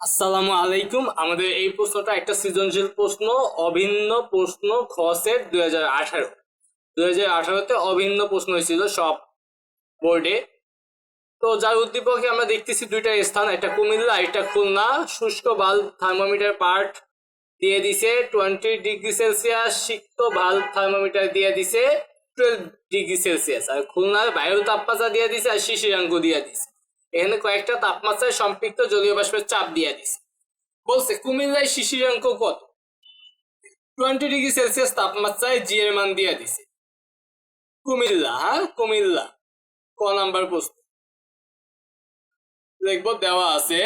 আসসালামু আলাইকুম। আমাদের এই প্রশ্নটা একটা সৃজনশীল প্রশ্ন, অভিন্ন প্রশ্ন খ সেট দুই হাজার আঠারো। দুই হাজার আঠারোতে অভিন্ন প্রশ্ন হয়েছিল সব বোর্ডে। তো যার উদ্দীপকে আমরা দেখতেছি দুইটা স্থান, একটা কুমিল্লা, একটা খুলনা। শুষ্ক বাল্ব থার্মোমিটার পার্ট দিয়ে দিছে, টোয়েন্টি ডিগ্রি সেলসিয়াস, সিক্ত বাল্ব থার্মোমিটার দিয়ে দিছে, টুয়েলভ ডিগ্রি সেলসিয়াস। আর খুলনার বায়ু তাপমাত্রা দিয়ে দিছে আর শিশিরাঙ্গ দিয়ে দিছে। এখানে কয়েকটা তাপমাত্রায় সম্পৃক্ত জলীয় বাষ্পের চাপ দিয়ে দিছে। বলছে, কুমিল্লায় শিশিরাঙ্ক কত? টোয়েন্টি ডিগ্রি সেলসিয়াস তাপমাত্রায় জি এর মান দিয়ে দিছে। কুমিল্লা হ্যাঁ? কুমিল্লা। ক নাম্বার প্রশ্ন। দেখব দেওয়া আছে।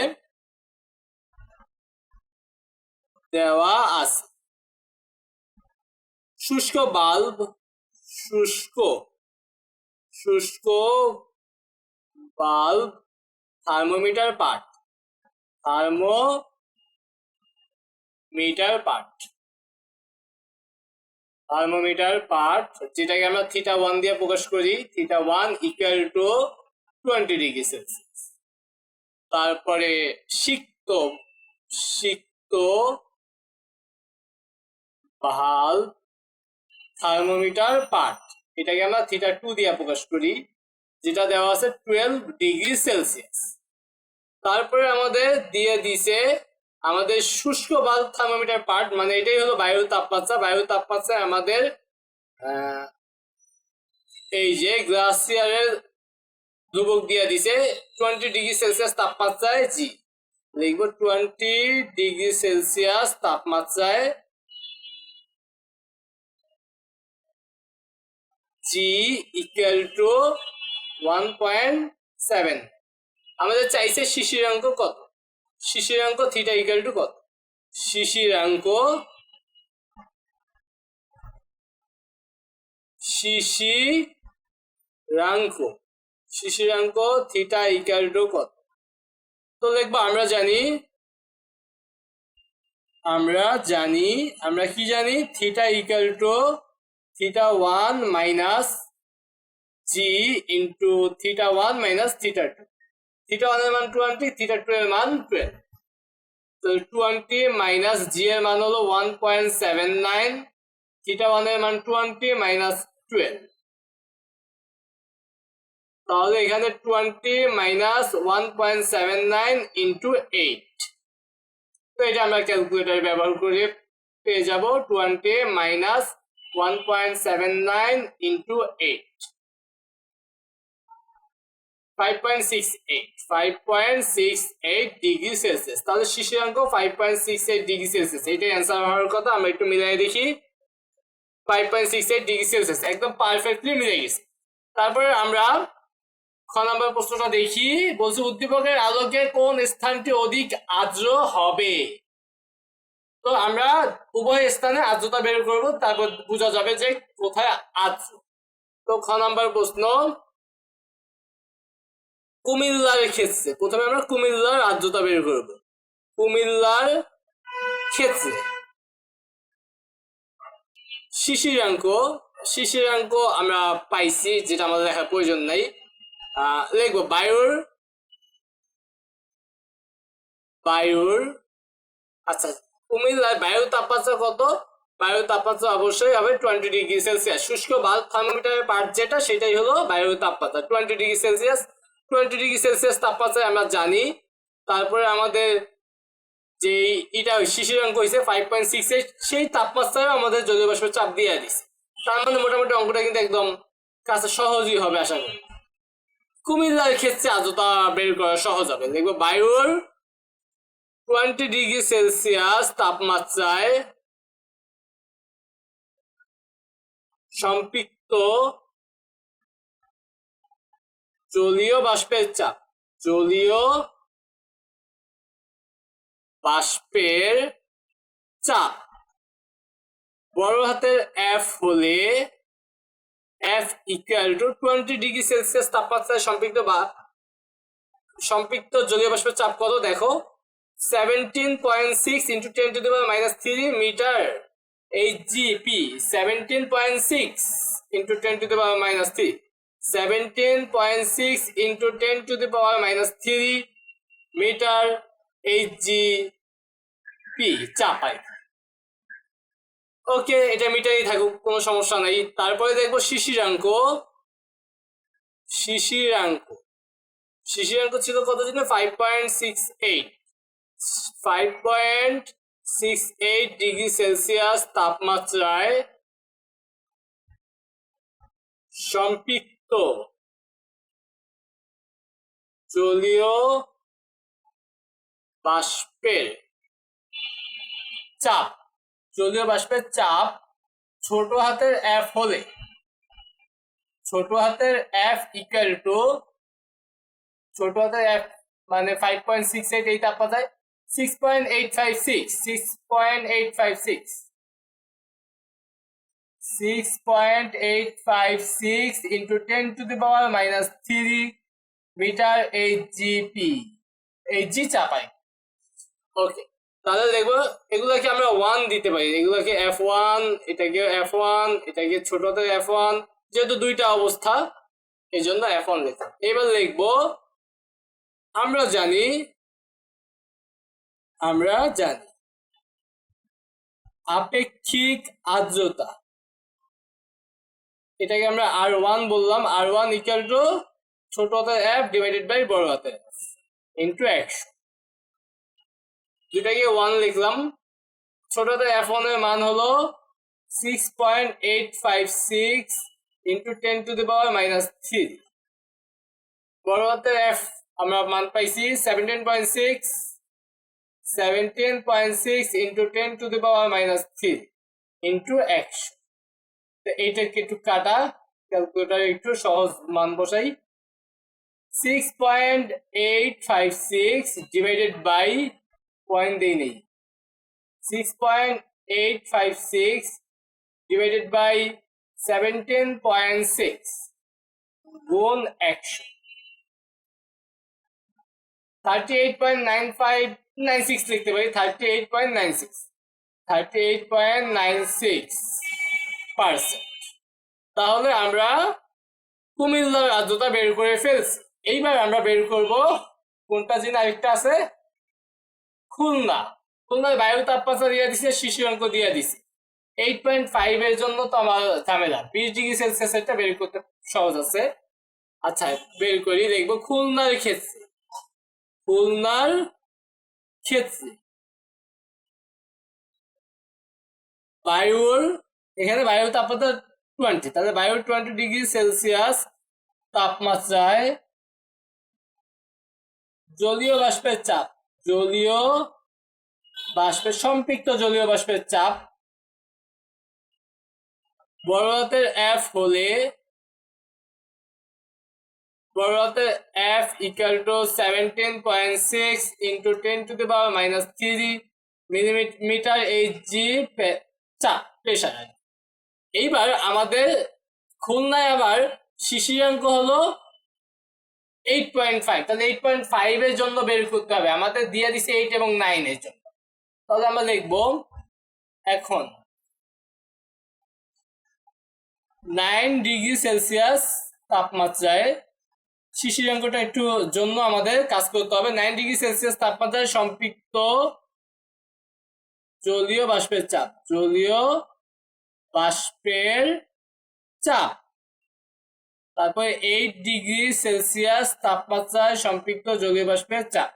দেওয়া আছে। শুষ্ক বাল্ব, শুষ্ক শুষ্ক bulb thermometer part thermometer part thermometer part যেটাকে আমরা থিটা ওয়ান দিয়ে প্রকাশ করি theta one equal to twenty degree Celsius তারপরে সিক্ত সিক্ত ভালো থার্মোমিটার পার্ট এটাকে আমরা থিটা টু দিয়ে প্রকাশ করি যেটা দেওয়া আছে টুয়েলভ ডিগ্রি সেলসিয়াস তারপরে আমাদের দিয়ে দিছে আমাদের শুষ্ক বাল্ব থার্মোমিটার পার্ট মানে এটাই হলো বায়ুর তাপমাত্রা। বায়ুর তাপমাত্রায় আমাদের এই যে গ্লাসিয়ারের ধ্রুবক দিয়ে দিছে টোয়েন্টি ডিগ্রি সেলসিয়াস তাপমাত্রায় জি লিখব টোয়েন্টি ডিগ্রি সেলসিয়াস তাপমাত্রায় G equal to one point seven আমাদের চাইছে শিশিরাঙ্ক কত? শিশিরাঙ্ক থিটা ইকুয়াল টু কত? শিশিরাঙ্ক শিশিরাঙ্ক শিশিরাঙ্ক থিটা ইকুয়াল টু কত? তো দেখব আমরা জানি আমরা জানি, আমরা কি জানি? Theta equal to theta one minus G into theta one minus theta two theta ওয়ানের মান টোয়েন্টি থিটা টু এর মান টুয়েলভ তো টোয়েন্টি মাইনাস জি এর মান হলো one point seven nine theta ওয়ানের মান টোয়েন্টি মাইনাস টুয়েলভ তাহলে এখানে twenty minus one point seven nine into eight তো এটা আমরা ক্যালকুলেটার ব্যবহার করে পেয়ে যাব twenty minus one point seven nine into eight five তারপরে আমরা খ নম্বর প্রশ্নটা দেখি। বলছে, উদ্দীপকের আলোকে কোন স্থানটি অধিক আর্দ্র হবে? তো আমরা উভয় স্থানে আর্দ্রতা বের করব, তারপর বোঝা যাবে যে কোথায় আর্দ্র। তো খ নম্বর প্রশ্ন কুমিল্লার ক্ষেত্রে। প্রথমে আমরা কুমিল্লার আর্দ্রতা বের করব। কুমিল্লার ক্ষেত্রে। শিশিরাঙ্ক শিশিরাঙ্ক আমরা পাইছি, যেটা আমাদের দেখার প্রয়োজন নাই। লিখব বায়ুর বায়ুর আচ্ছা কুমিল্লার বায়ু তাপমাত্রা কত? বায়ু তাপমাত্রা অবশ্যই হবে টোয়েন্টি ডিগ্রি সেলসিয়াস। শুষ্ক বাল্ব থার্মোমিটারের পার্ট যেটা, সেটাই হলো বায়ু তাপমাত্রা। Twenty degree Celsius twenty degree Celsius তাপমাত্রায় আমরা জানি। তারপরে আমাদের যে এটা শিশিরাঙ্ক হয়েছে ফাইভ পয়েন্ট সিক্স এইট সেই তাপমাত্রায় আমাদের জলীয় বাষ্পের চাপ দিয়ে দিছে। তার মানে মোটামুটি অঙ্কটা কিন্তু একদম কাছে সহজই হবে আশা করি। কুমিল্লার ক্ষেত্রে আর্দ্রতা বের করা সহজ হবে। দেখব বায়ুর টোয়েন্টি ডিগ্রি সেলসিয়াস তাপমাত্রায় সম্পৃক্ত জলীয় বাষ্পের চাপ। জলীয় বাষ্পের চাপ। বড় হাতের এফ হলে F equal to twenty degree Celsius তাপমাত্রায় সম্পৃক্ত বা সম্পৃক্ত জলীয় বাষ্পের চাপ কত দেখো? Seventeen point six into ten to the minus three metre এই GP seventeen point six into ten to the minus three seventeen point six into ten to the power minus three metre H G P Chapai okay এটা মিটারই থাকুক, কোনো সমস্যা নাই। তারপরে দেখব শিশিরাঙ্ক শিশিরাঙ্ক শিশিরাঙ্ক ছিল কত ছিল five point six eight five point six eight degree Celsius তাপমাত্রায় সম্পৃক্ত। জলীয় বাষ্পের চাপ। জলীয় বাষ্পের চাপ ছোট হাতের এফ হলে। ছোট হাতের এফ ইকুয়াল টু ছোট হাতের এফ মানে ফাইভ পয়েন্ট সিক্স এইট এই তাপমাত্রায় six point eight five six six point eight five six six point eight five six into ten to the power minus three metre H GP H G Chapai. Okay তাহলে দেখব এগুলাকে আমরা one দিতে পারি। এগুলাকে F one এটাকে F one এটাকে ছোটতে এফ ওয়ান যেহেতু দুইটা অবস্থা এই জন্য এফ ওয়ান লিখলাম এবার লিখব, আমরা জানি আমরা জানি। আপেক্ষিক আর্দ্রতা। এটাকে আমরা আর ওয়ান বললাম। আর ওয়ান ইকুয়াল টু ছোট হাতের এফ ডিভাইডেড বাই বড় হাতের ইন্টু একশো দুটাকে ওয়ান লিখলাম। ছোট হাতের এফ ওয়ানের মান হলো six point eight five six into ten to the power minus three বড় হাতের এফ আমরা মান পাইছি seventeen point six seventeen point six into ten to the power minus three into একশো এইটাকে একটু কাটা, ক্যালকুলেটার একটু সহজ মান বসাই। Six point eight five six divided by point দিই নেই। Six point eight five six divided by seventeen point six গুণ একশো। Thirty eight point nine five nine six লিখতে পারি thirty eight point nine six thirty eight point nine six percent তাহলে আমরা কুমিল্লার আর্দ্রতা বের করে ফেলছি। এইবার আমরা বের করব কোনটা জিনিস আরেকটা আছে? খুলনা। খুলনার বায়ু তাপমাত্রা দিয়ে দিছে, শিশু অঙ্ক দিয়ে দিছে। এইট পয়েন্ট ফাইভ এর জন্য তো আমার ঝামেলা। বিশ ডিগ্রি সেলসিয়াস এটা বের করতে সহজ আছে। আচ্ছা বের করি, দেখব খুলনার ক্ষেত্রে। খুলনার ক্ষেত্রে। বায়ুর এখানে বায়ুর তাপমাত্রা টোয়েন্টি তাহলে বায়ুর টোয়েন্টি ডিগ্রি সেলসিয়াস তাপমাত্রায় জলীয় বাষ্পের চাপ, জলীয় বাষ্পের সম্পৃক্ত জলীয় বাষ্পের চাপ বড় এফ হলে বড় F equal to seventeen point six into ten to the power minus three millimetre H G চাপ প্রেশার এইবার আমাদের খুলনায় আবার শিশিরাঙ্ক হলো এইট পয়েন্ট ফাইভ তাহলে এইট পয়েন্ট ফাইভ এর জন্য বের করতে হবে। আমাদের দিয়ে দিছে এইট এবং নাইন এর জন্য। তাহলে আমরা লিখব এখন নাইন ডিগ্রি সেলসিয়াস তাপমাত্রায় শিশিরাঙ্কটা একটু জন্য আমাদের কাজ করতে হবে। নাইন ডিগ্রি সেলসিয়াস তাপমাত্রায় সম্পৃক্ত জলীয় বাষ্পের চাপ। জলীয় বাষ্পের চাপ। তারপরে এইট ডিগ্রি সেলসিয়াস তাপমাত্রায় সম্পৃক্ত জলীয় বাষ্পের চাপ।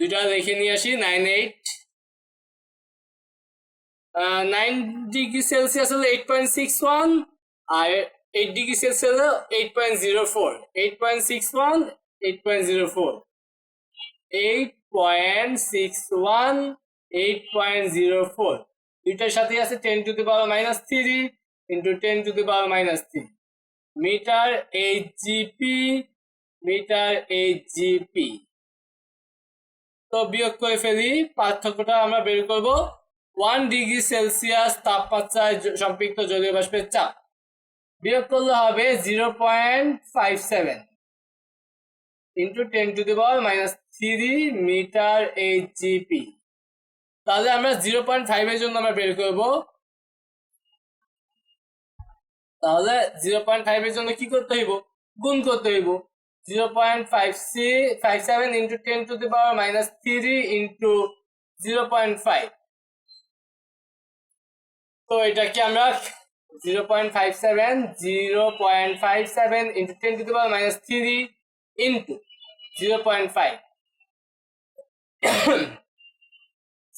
দুইটা লিখে নিয়ে আসি nine eight nine degree Celsius হলো এইট পয়েন্ট সিক্স ওয়ান আর এইট ডিগ্রি সেলসিয়াস হলো eight point zero four eight point six one eight point zero four eight point six one eight point zero four দুইটার সাথে আছে ten to the power minus three into ten to the power minus three metre H GP metre H GP তো বিয়োগ করে ফেলি, পার্থক্যটা আমরা বের করব। ওয়ান ডিগ্রি সেলসিয়াস তাপমাত্রায় সম্পৃক্ত জলীয় বাষ্পের চাপ। বিয়োগ করলে হবে zero point five seven into ten to the power minus three metre H GP তাহলে আমরা জিরো পয়েন্ট ফাইভ এর জন্য আমরা বের করব। তাহলে জিরো পয়েন্ট ফাইভ এর জন্য কি করতে হইব? গুণ করতে হইব। Zero point five C five seven into ten to the power minus three into zero point five তো এটাকে আমরা zero point five seven zero point five seven into ten to the power minus three into zero point five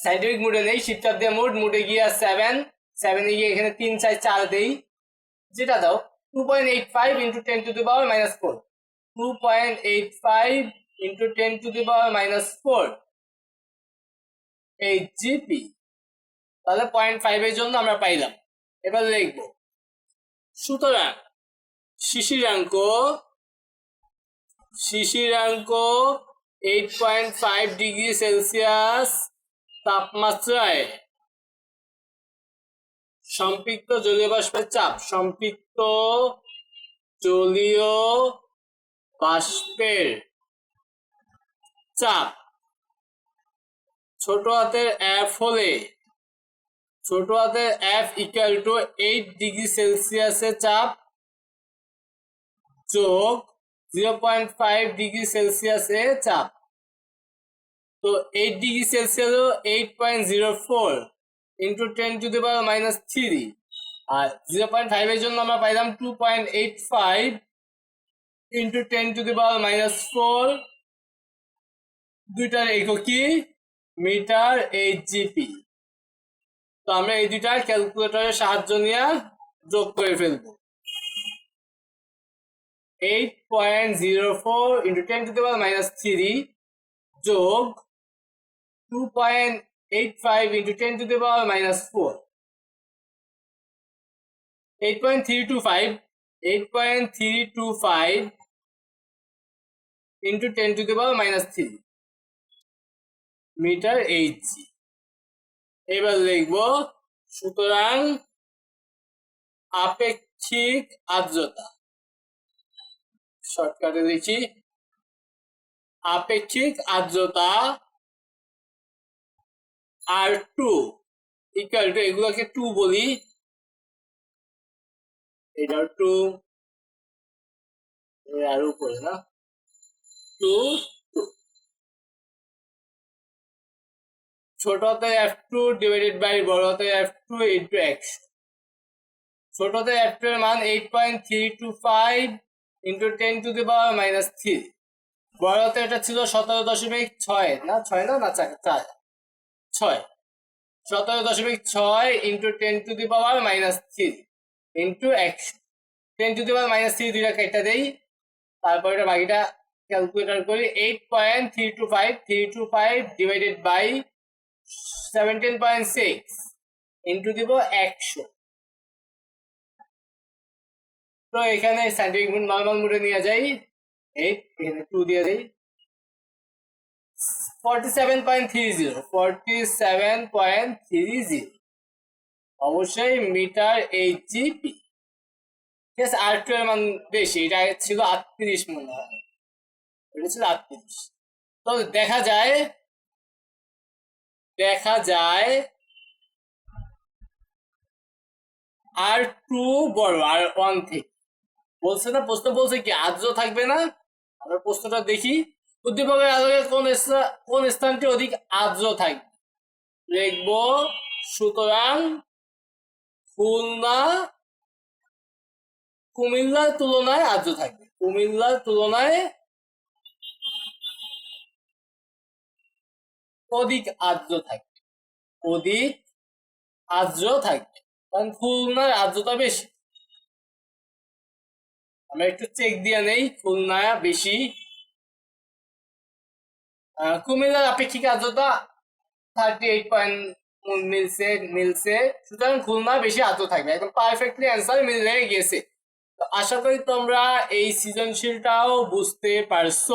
scientific মুডে নেই shifter দিয়ে mood মুডে গিয়ে seven সেভেনে গিয়ে এখানে তিন চার চার দেই। যেটা দাও two point eight five into ten to the power minus four two point eight five into ten to the power minus four eight GP তাহলে পয়েন্ট ফাইভের জন্য আমরা পাইলাম। এবার লিখব। সুতরাং, শিশিরাঙ্ক শিশিরাঙ্ক eight point five degree Celsius তাপমাত্রায় সম্পৃক্ত জলীয় বাষ্পের চাপ, সম্পৃক্ত জলীয় বাষ্পের চাপ ছোট হাতের এফ হলে, ছোট হাতের F equal to eight degree সেলসিয়াসের চাপ যোগ জিরো পয়েন্ট ফাইভ ডিগ্রি সেলসিয়াসে চাপ। তো eight degree Celsius eight point zero four into ten to the power minus three R zero point ফাইভের জন্য আমরা পাইলাম two point eight five into ten to the power minus four দুইটার একক metre H GP তো আমরা এই দুইটা ক্যালকুলেটরের সাহায্য নিয়ে যোগ করে ফেলব। Eight point zero four into ten to the power minus three যোগ two point eight five into ten to the power minus four eight point three two five eight point three two five into ten to the power minus three metre H এবার লিখব, সুতরাং আপেক্ষিক আর্দ্রতা। শর্টকাটে লিখি। আপেক্ষিক আর্দ্রতা আর টু ইকুয়াল টু এগুলোকে টু বলি। এটা টু আর উপরে, না? টু ছোট হাতে এফ টু ডিভাইডেড বাই বড় হাতে এফ টু ইন্টু এক্স ছোট হাতে এফ টু এর মান eight point three two five into ten to the power minus three বড় হাতে এটা ছিল সতেরো দশমিক ছয়, না? ছয় না? না চার। ছয়। সতেরো দশমিক ছয় into ten to the power minus three into X ten to the power minus three দুইটা কেটে দেই। তারপর এটা বাকিটা ক্যালকুলেটর করি। Eight point three two five three two five divided by seventeen point six into দিব একশো তো এখানে সাইন্টিফিক মুড নর্মাল মুডে নিয়ে যাই। এইট এখানে টু দিয়ে দিই। অবশ্যই মিটার এইচ জিপি ঠিক আছে আর টু এর মান বেশি, এটা ছিল আটত্রিশ মনে হয়। এটা ছিল আটত্রিশ। তো দেখা যায় দেখা যায় আর টু বড় আর ওয়ান থেকে। বলছে না, প্রশ্ন বলছে কি? আর্দ্র থাকবে না? আমরা প্রশ্নটা দেখি। উদ্দীপকের আলোকে কোন কোন স্থানটি অধিক আর্দ্র থাকবে লিখব, সুতরাং খুলনা, কুমিল্লার তুলনায় আর্দ্র থাকবে কুমিল্লার তুলনায় অধিক আর্দ্র থাকবে অধিক আর্দ্র থাকবে কারণ খুলনার আর্দ্রতা বেশি। আমরা একটু চেক দিয়ে নেই খুলনা বেশি কুমিল্লার আপেক্ষিক আর্দ্রতা থার্টি এইট পয়েন্ট মিলছে মিলছে। সুতরাং খুলনা বেশি আর্দ্র থাকবে একদম পারফেক্টলি অ্যান্সার মিলে গেছে তো আশা করি তোমরা এই সৃজনশীলটাও বুঝতে পারছ।